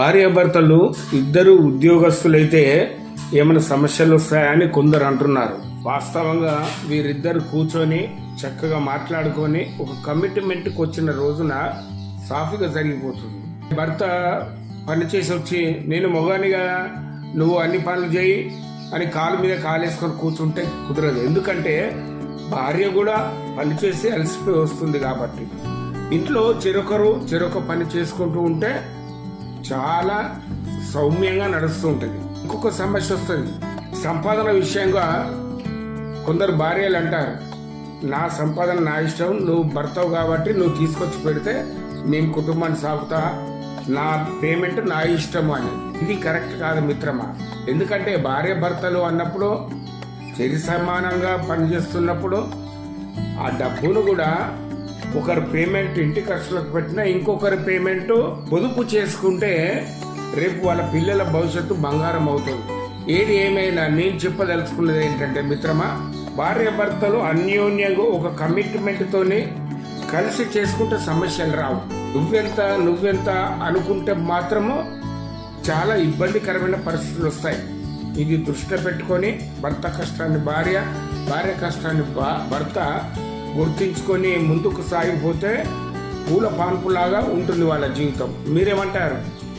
భార్యాభర్తలు ఇద్దరు ఉద్యోగస్తులైతే ఏమైనా సమస్యలు వస్తాయని కొందరు అంటున్నారు. వాస్తవంగా వీరిద్దరు కూర్చొని చక్కగా మాట్లాడుకొని ఒక కమిట్మెంట్కి వచ్చిన రోజున సాఫీగా జరిగిపోతుంది. భర్త పని చేసి వచ్చి నేను మొగానిగా నువ్వు అన్ని పనులు చేయి అని కాలు మీద కాలేసుకొని కూర్చుంటే కుదరదు. ఎందుకంటే భార్య కూడా పని చేసి అలసిపోయి వస్తుంది కాబట్టి. ఇంట్లో చెరొకరు చెరొక పని చేసుకుంటూ ఉంటే చాలా సౌమ్యంగా నడుస్తూ ఉంటుంది. ఇంకొక సమస్య వస్తుంది. సంపాదన విషయంగా కొందరు భార్యలు అంటారు నా సంపాదన నా ఇష్టం నువ్వు భర్తవు కాబట్టి నువ్వు తీసుకొచ్చి పెడితే నేను కుటుంబాన్ని సాగుతా నా పేమెంట్ నా ఇష్టం అని. ఇది కరెక్ట్ కాదు మిత్రమా? ఎందుకంటే భార్య భర్తలు అన్నప్పుడు సరి సమానంగా పనిచేస్తున్నప్పుడు ఆ డబ్బును కూడా ఒకరి పేమెంట్ ఇంటి ఖర్చులకు పెట్టినా ఇంకొకరి పేమెంట్ పొదుపు చేసుకుంటే రేపు వాళ్ళ పిల్లల భవిష్యత్తు బంగారం అవుతుంది. ఏది ఏమైనా నేను చెప్పదలుచుకున్నది ఏంటంటే మిత్రమా భార్య భర్తలు అన్యోన్యంగా ఒక కమిట్మెంట్తోనే కలిసి చేసుకుంటే సమస్యలు రావు. నువ్వెంత నువ్వెంత అనుకుంటే మాత్రము చాలా ఇబ్బందికరమైన పరిస్థితులు వస్తాయి. ఇది దృష్టిలో పెట్టుకొని భర్త కష్టాన్ని భార్య భార్య కష్టాన్ని భర్త గుర్తించుకొని ముందుకు సాగిపోతే పూల పాన్పులాగా ఉంటుంది వాళ్ళ జీవితం. మీరేమంటారు?